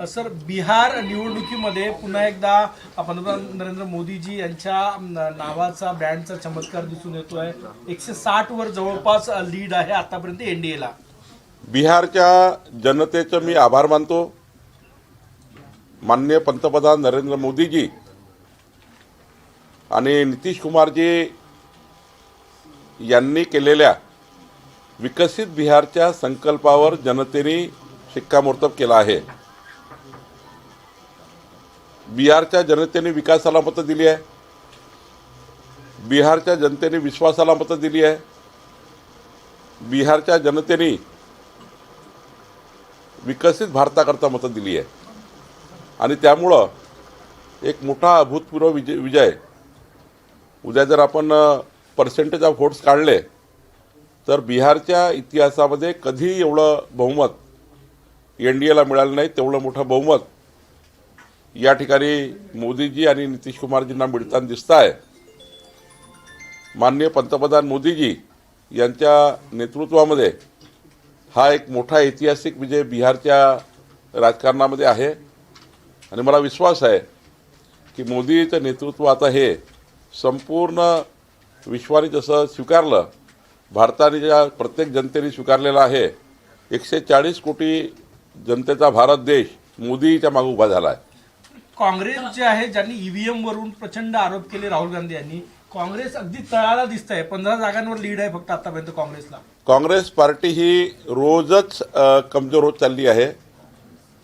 Sir Bihar निवडणुकीमध्ये पुन्हा एकदा पंतप्रधान नरेंद्र मोदीजी यांच्या नावाचा ब्रँडचा चमत्कार दिसून येतो आहे एकशे साठ वर जवळपास लीड आहे आतापर्यंत एनडीएला बिहारच्या जनतेचं मी आभार मानतो. माननीय पंतप्रधान नरेंद्र मोदीजी आणि नितीश कुमारजी यांनी केलेल्या विकसित बिहारच्या संकल्पावर जनतेने शिक्कामोर्तब केला आहे. बिहारच्या जनतेने विकासाला मतं दिली आहे. बिहारच्या जनतेने विश्वासाला मतं दिली आहे. बिहारच्या जनतेने विकसित भारताकरता मतं दिली आहे. आणि त्यामुळं एक मोठा अभूतपूर्व विजय विजय. उद्या जर आपण पर्सेंटेज ऑफ व्होट्स काढले तर बिहारच्या इतिहासामध्ये कधी एवढं बहुमत एन डी एला मिळालं नाही तेवढं मोठं बहुमत या ठिकाणी मोदीजी आणि नितीश कुमारजींना मिळताना दिसत आहे माननीय पंतप्रधान मोदीजी यांच्या नेतृत्वामध्ये हा एक मोठा ऐतिहासिक विजय बिहारच्या राजकारणामध्ये आहे. आणि मला विश्वास आहे की मोदीचं नेतृत्व आता हे संपूर्ण विश्वाने जसं स्वीकारलं भारताने ज्या प्रत्येक जनतेने स्वीकारलेलं आहे एकशे चाळीस कोटी जनतेचा भारत देश मोदीच्या मागे उभा झाला आहे काँग्रेस जे आहे ज्यांनी ईव्हीएम वरून प्रचंड आरोप केले राहुल गांधी यांनी काँग्रेस अगदी तळाला दिसत आहे पंधरा जागांवर लीड आहे फक्त आतापर्यंत काँग्रेसला. काँग्रेस पार्टी ही रोजच कमजोर होत चालली आहे.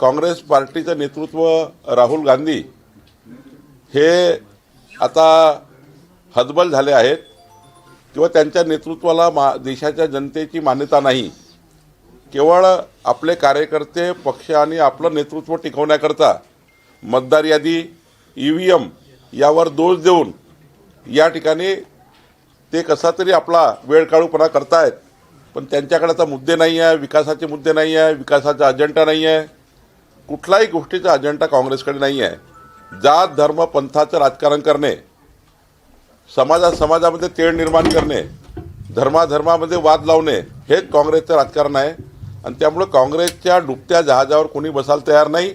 काँग्रेस पार्टीचं नेतृत्व राहुल गांधी हे आता हतबल झाले आहेत किंवा त्यांच्या नेतृत्वाला मा देशाच्या जनतेची मान्यता नाही. केवळ आपले कार्यकर्ते पक्ष आणि आपलं नेतृत्व टिकवण्याकरता मतदार यादी ई व्ही एम यावर दोष देऊन या ठिकाणी ते कसा तरी आपला वेळ काढूपणा करतायत. पण त्यांच्याकडे आता मुद्दे नाही आहे विकासाचे मुद्दे नाही आहे विकासाचा अजेंडा नाही आहे कुठल्याही गोष्टीचा अजेंडा काँग्रेसकडे नाही आहे जात धर्म पंथाचं राजकारण करणे समाजा समाजामध्ये तेढ निर्माण करणे धर्माधर्मामध्ये वाद लावणे हेच काँग्रेसचं राजकारण आहे. आणि त्यामुळं काँग्रेसच्या डुबत्या जहाजावर कोणी बसायला तयार नाही.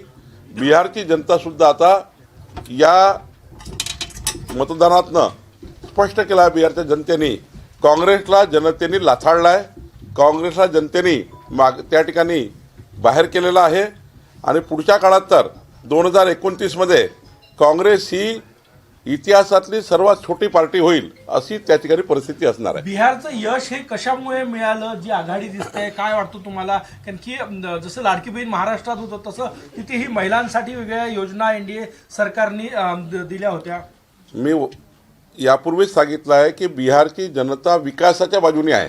बिहारची जनतासुद्धा आता या मतदानातनं स्पष्ट केलं आहे बिहारच्या जनतेने. काँग्रेसला जनतेने लाथाडला आहे काँग्रेसला जनतेने माग त्या ठिकाणी बाहेर केलेलं आहे. आणि पुढच्या काळात तर दोन हजार एकोणतीसमध्ये काँग्रेस ही इतिहासातली सर्वात छोटी पार्टी होईल अशी त्या ठिकाणी परिस्थिती असणार आहे. बिहारचं यश हे कशामुळे मिळालं? जी आघाडी दिसते काय वाटतं तुम्हाला? कारण की जसं लाडकी बहीण महाराष्ट्रात होतं तसं तिथेही महिलांसाठी वेगवेगळ्या योजना एनडीए सरकारने दिल्या होत्या. मी यापूर्वीच सांगितलं आहे की बिहारची जनता विकासाच्या बाजूने आहे.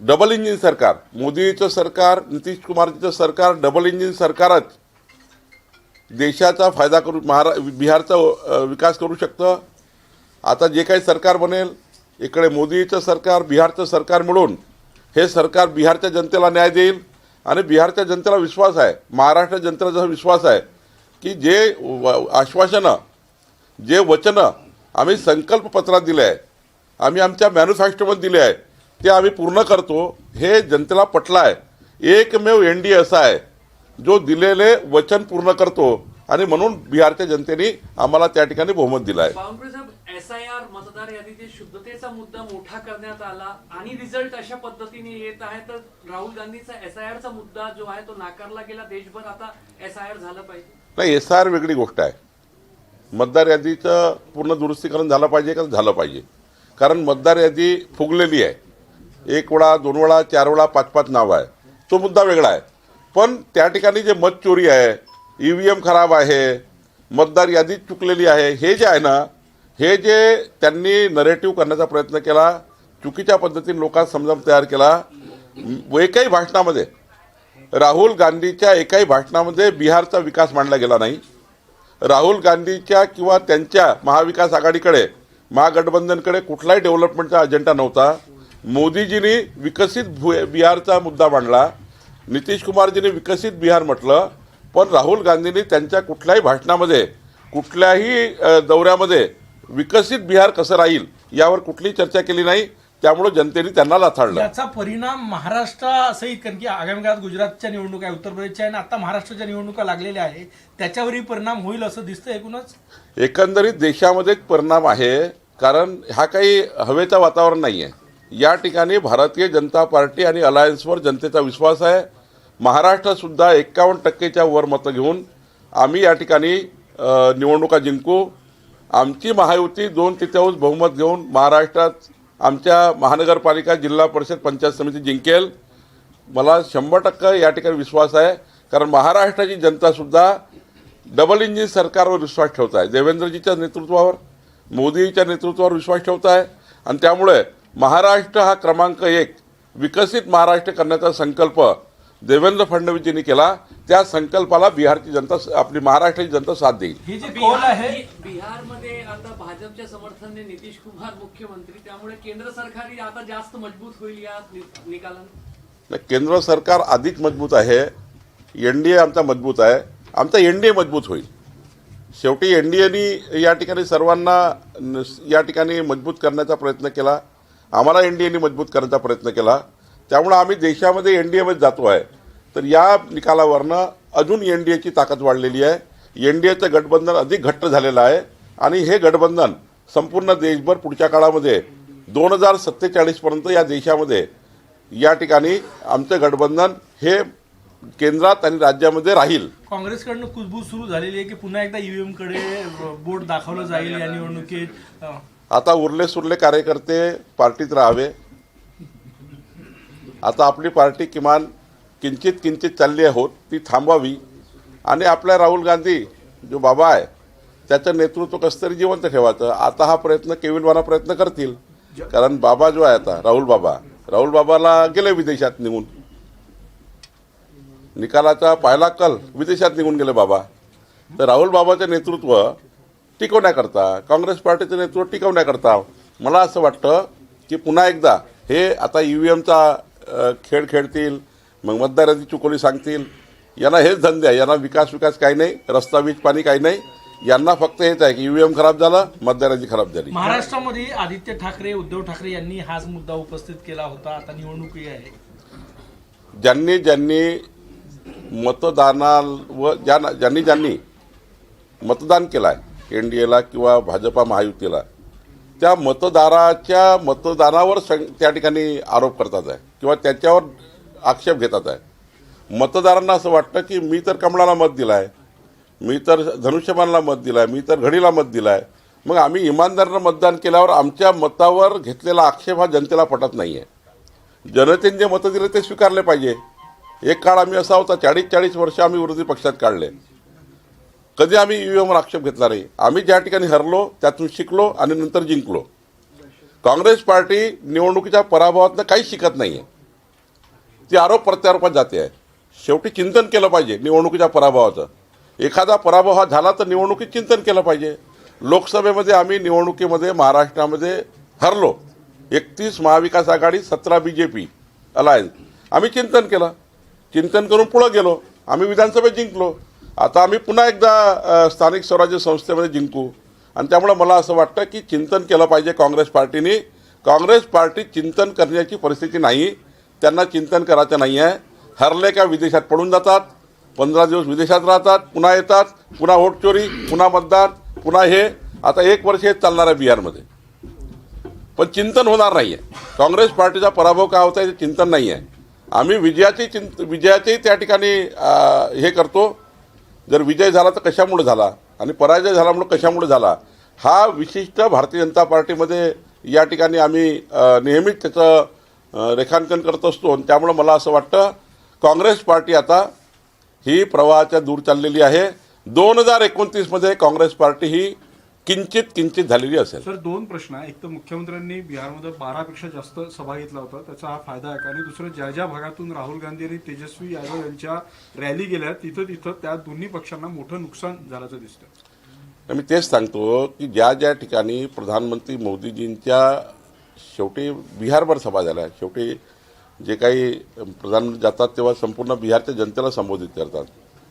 डबल इंजिन सरकार मोदीचं सरकार नितीश कुमारजीचं सरकार डबल इंजिन सरकारच. देशाचा फायदा करू महारा बिहारचा विकास करू शकतं. आता जे काही सरकार बनेल इकडे मोदीचं सरकार बिहारचं सरकार मिळून हे सरकार बिहारच्या जनतेला न्याय देईल. आणि बिहारच्या जनतेला विश्वास आहे महाराष्ट्र जनतेला जसा विश्वास आहे की जे आश्वासनं जे वचनं आम्ही संकल्पपत्रात दिले आहे आम्ही आमच्या मॅन्युफॅक्चरमध्ये दिले आहे ते आम्ही पूर्ण करतो हे जनतेला पटलं आहे. एकमेव एन डी असा आहे. जो दिलेले वचन पूर्ण करतो. आणि म्हणून बिहारच्या जनतेने आम्हाला त्या ठिकाणी बहुमत दिलं आहे बावनकुळे साहेब एस आय आर मतदार यादीतील शुद्धतेचा मुद्दा मोठा करण्यात आला आणि रिझल्ट अशा पद्धतीने येत आहे. तर राहुल गांधीचा एस आय आरचा मुद्दा जो आहे तो नाकारला गेला. देशभर आता एस आय आर झालं पाहिजे. नाही एस आर वेगळी गोष्ट आहे. मतदार यादीचं पूर्ण दुरुस्तीकरण झालं पाहिजे का? झालं पाहिजे. कारण मतदार यादी फुगलेली आहे. एक वेळा दोन वेळा चार वेळा पाच पाच नाव आहे. तो मुद्दा वेगळा आहे. पण त्या ठिकाणी जे मत चोरी आहे ई व्ही एम खराब आहे मतदार यादी चुकलेली आहे हे जे आहे ना हे जे त्यांनी नरेटिव्ह करण्याचा प्रयत्न केला चुकीच्या पद्धतीने लोकांना समजावून तयार केला एकाही भाषणामध्ये राहुल गांधीच्या एकाही भाषणामध्ये बिहारचा विकास मांडला गेला नाही. राहुल गांधीच्या किंवा त्यांच्या महाविकास आघाडीकडे महागठबंधनकडे कुठलाही डेव्हलपमेंटचा अजेंडा नव्हता. मोदीजींनी विकसित भू बिहारचा मुद्दा मांडला. नितीश कुमारजींनी विकसित बिहार म्हटलं पण राहुल गांधींनी त्यांच्या कुठल्याही भाषणामध्ये कुठल्याही दौऱ्यामध्ये विकसित बिहार कसं राहील यावर कुठलीही चर्चा केली नाही त्यामुळे जनतेने त्यांना लाथाडलं याचा परिणाम महाराष्ट्रासहित कारण की आगामी काळात गुजरातच्या निवडणुका आहे उत्तर प्रदेशच्या आणि आता महाराष्ट्राच्या निवडणुका लागलेल्या आहे त्याच्यावरही परिणाम होईल असं दिसतं एकूणच? एकंदरीत देशामध्ये परिणाम आहे कारण हा काही हवेचं वातावरण नाही आहे या ठिकाणी भारतीय जनता पार्टी आणि अलायन्सवर जनतेचा विश्वास आहे. महाराष्ट्रसुद्धा एक्कावन्न टक्केच्या वर मतं घेऊन आम्ही या ठिकाणी निवडणुका जिंकू. आमची महायुती दोन तृतीयांश बहुमत घेऊन महाराष्ट्रात आमच्या महानगरपालिका जिल्हा परिषद पंचायत समिती जिंकेल. मला शंभर टक्के या ठिकाणी विश्वास आहे. कारण महाराष्ट्राची जनतासुद्धा डबल इंजिन सरकारवर विश्वास ठेवत आहे. देवेंद्रजीच्या नेतृत्वावर मोदीच्या नेतृत्वावर विश्वास ठेवत आहे. आणि त्यामुळे महाराष्ट्र हा क्रमांक एक. विकसित महाराष्ट्र करण्याचा संकल्प देवेंद्र फडणवीसजींनी केला. त्या संकल्पाला बिहारची जनता आपली महाराष्ट्राची जनता साथ देईल. ही जी कौल आहे? बिहारमध्ये आता भाजपच्या समर्थनाने नितीश कुमार मुख्यमंत्री त्यामुळे केंद्र सरकारही आता जास्त मजबूत होईल या नि- निकालानं? नाही, केंद्र सरकार अधिक मजबूत आहे. एन डी ए आमचा मजबूत आहे. आमचा एन डी ए मजबूत होईल. शेवटी एन डी एनी या ठिकाणी सर्वांना या ठिकाणी मजबूत करण्याचा प्रयत्न केला. आम्हाला एन डी एने मजबूत करण्याचा प्रयत्न केला. त्यामुळे आम्ही देशामध्ये एन डी एमध्ये जातो आहे तर या निकालावरनं अजून एन डी एची ताकद वाढलेली आहे. एन डी एचं गठबंधन अधिक घट्ट झालेलं आहे. आणि हे गठबंधन संपूर्ण देशभर पुढच्या काळामध्ये दोन हजार सत्तेचाळीसपर्यंत या देशामध्ये या ठिकाणी आमचं गठबंधन हे केंद्रात आणि राज्यामध्ये राहील. काँग्रेसकडनं कुजबूज सुरू झालेली आहे की पुन्हा एकदा ईव्हीएमकडे बोट दाखवलं जाईल या निवडणुकीत? आता उरले सुरले कार्यकर्ते पार्टीत राहावे. आता आपली पार्टी किमान किंचित किंचित चालली आहोत ती थांबवावी आणि आपल्या राहुल गांधी जो बाबा आहे त्याचं नेतृत्व कसं तरी जिवंत ठेवायचं? आता हा प्रयत्न केविलवाना प्रयत्न करतील. कारण बाबा जो आहे आता राहुल बाबा राहुल बाबाला गेले विदेशात निघून. निकालाचा पहिला कल विदेशात निघून गेले बाबा. तर राहुल बाबाचं नेतृत्व टिकवण्याकरता काँग्रेस पार्टीचं नेतृत्व टिकवण्याकरता. मला असं वाटतं की पुन्हा एकदा हे आता ई व्ही एमचा खेळ खेळतील मग मतदारांची चुकोली सांगतील. यांना हेच धंदे आहे यांना विकास विकास काही नाही रस्ता वीज पाणी काही नाही. यांना फक्त हेच आहे की ई व्ही एम खराब झाला मतदारांची खराब झाली. महाराष्ट्रामध्ये आदित्य ठाकरे उद्धव ठाकरे यांनी हाच मुद्दा उपस्थित केला होता. आता निवडणुकी आहे. ज्यांनी ज्यांनी मतदानावर ज्या ज्यांनी ज्यांनी मतदान केलं आहे एन डी एला किंवा भाजपा महायुतीला त्या मतदाराच्या मतदानावर सं त्या ठिकाणी आरोप करतात आहे किंवा त्याच्यावर आक्षेप घेतात आहे. मतदारांना असं वाटतं की मी तर कमळाला मत दिलं आहे मी तर धनुष्यबाणला मत दिलं आहे मी तर घडीला मत दिलं आहे मग आम्ही इमानदारीनं मतदान केल्यावर आमच्या मतावर घेतलेला आक्षेप हा जनतेला पटत नाही आहे जनतेने जे मतं दिले ते स्वीकारले पाहिजे. एक काळ आम्ही असा होता चाळीस चाळीस वर्ष आम्ही विरोधी पक्षात काढले. कधी आम्ही ईव्हीएमवर आक्षेप घेतला नाही. आम्ही ज्या ठिकाणी हरलो त्यातून शिकलो आणि नंतर जिंकलो. काँग्रेस पार्टी निवडणुकीच्या पराभवातनं काही शिकत नाही आहे ती आरोप प्रत्यारोपात जाते आहे. शेवटी चिंतन केलं पाहिजे निवडणुकीच्या पराभवाचं. एखादा पराभव हा झाला तर निवडणुकीत चिंतन केलं पाहिजे. लोकसभेमध्ये आम्ही निवडणुकीमध्ये महाराष्ट्रामध्ये हरलो. एकतीस महाविकास आघाडी सतरा बी जे पी अलायन्स. आम्ही चिंतन केलं. चिंतन करून पुढं गेलो. आम्ही विधानसभेत जिंकलो. आता आम्ही पुन्हा एकदा स्थानिक स्वराज्य संस्थेमध्ये जिंकू. आणि त्यामुळे मला असं वाटतं की चिंतन केलं पाहिजे काँग्रेस पार्टीने. काँग्रेस पार्टी चिंतन करण्याची परिस्थिती नाही. त्यांना चिंतन करायचं नाही आहे हरले का विदेशात पडून जातात. पंधरा दिवस विदेशात राहतात पुन्हा येतात पुन्हा वोट चोरी पुन्हा मतदान पुन्हा हे. आता एक वर्ष हे चालणार आहे बिहारमध्ये. पण चिंतन होणार नाही आहे काँग्रेस पार्टीचा पराभव का होता आहे ते चिंतन नाही आहे आम्ही विजयाची चिंत विजयाचेही त्या ठिकाणी हे करतो. जर विजय झाला तर कशामुळे झाला? आणि पराजय झाल्यामुळे कशामुळे झाला? हा विशिष्ट भारतीय जनता पार्टीमध्ये या ठिकाणी आम्ही नेहमीच त्याचं रेखांकन करत असतो. आणि त्यामुळं मला असं वाटतं काँग्रेस पार्टी आता ही प्रवाहाच्या दूर चाललेली आहे. दोन हजार एकोणतीसमध्ये काँग्रेस पार्टी ही किंचित किंचित झालेली असेल. सर दोन प्रश्न. आहे एक तर मुख्यमंत्र्यांनी बिहारमध्ये बारापेक्षा जास्त सभा घेतला होता त्याचा हा फायदा आहे का? आणि दुसरं ज्या ज्या भागातून राहुल गांधी आणि तेजस्वी यादव यांच्या रॅली गेल्या तिथं तिथं त्या दोन्ही पक्षांना मोठं नुकसान झाल्याचं दिसतं मी तेच सांगतो की ज्या ज्या ठिकाणी प्रधानमंत्री मोदीजींच्या शेवटी बिहारभर सभा झाल्या शेवटी जे काही प्रधानमंत्री जातात तेव्हा संपूर्ण बिहारच्या जनतेला संबोधित करतात.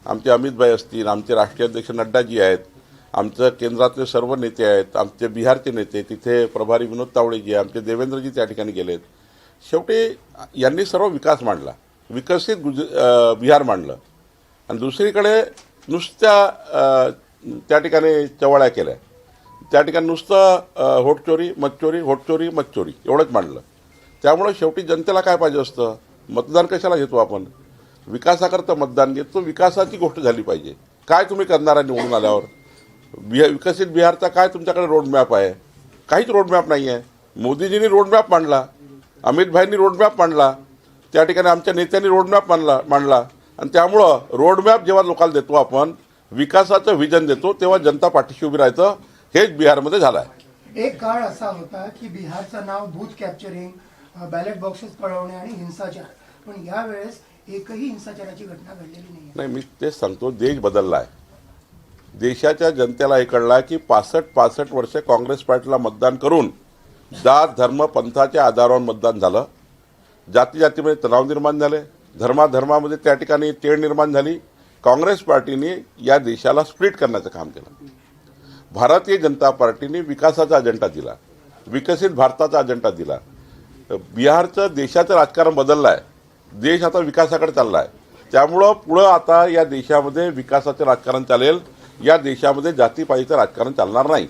आमचे अमितभाई असतील आमचे राष्ट्रीय अध्यक्ष नड्डाजी आहेत आमचं केंद्रातले सर्व नेते आहेत आमचे बिहारचे नेते तिथे प्रभारी विनोद तावडेजी आमचे देवेंद्रजी त्या ठिकाणी गेलेत. शेवटी यांनी सर्व विकास मांडला. विकसित गुज बिहार मांडलं. आणि दुसरीकडे नुसत्या त्या ठिकाणी चवळ्या केल्या. त्या ठिकाणी नुसतं होटचोरी मच्छोरी होटचोरी मच्छोरी एवढंच मांडलं. त्यामुळं शेवटी जनतेला काय पाहिजे असतं? मतदान कशाला घेतो आपण? विकासाकरता मतदान घेतो विकासाची गोष्ट झाली पाहिजे. काय तुम्ही करणार आहे निवडून आल्यावर? बिहा विकसित बिहारचा काय तुमच्याकडे रोडमॅप आहे? काहीच रोडमॅप नाही आहे मोदीजींनी रोडमॅप मांडला. अमित भाईंनी रोडमॅप मांडला. त्या ठिकाणी आमच्या नेत्यांनी रोडमॅप मांडला मांडला. आणि त्यामुळं रोडमॅप जेव्हा लोकांना देतो आपण विकासाचं व्हिजन देतो तेव्हा जनता पाठीशी उभी राहायचं हेच बिहारमध्ये झालं आहे एक काळ असा होता की बिहारचं नाव बूथ कॅप्चरिंग बॅलेट बॉक्सेस पळवणे आणि हिंसाचार. पण यावेळेस एकही हिंसाचाराची घटना घडलेली नाही नाही मी तेच सांगतो देश बदलला आहे देशाच्या जनतेला हे कळला की पासष्ट पासष्ट वर्षे काँग्रेस पार्टीला मतदान करून जात धर्म पंथाच्या आधारावर मतदान झालं. जाती जातीमध्ये तणाव निर्माण झाले. धर्माधर्मामध्ये त्या ठिकाणी तेढ निर्माण झाली. काँग्रेस पार्टीने या देशाला स्प्लिट करण्याचं काम केलं. भारतीय जनता पार्टीने विकासाचा अजेंडा दिला. विकसित भारताचा अजेंडा दिला. बिहारचं देशाचं राजकारण बदललं आहे देश आता विकासाकडे चालला आहे त्यामुळं पुढं आता या देशामध्ये विकासाचं राजकारण चालेल. या देशामध्ये जातीपातीचं राजकारण चालणार नाही.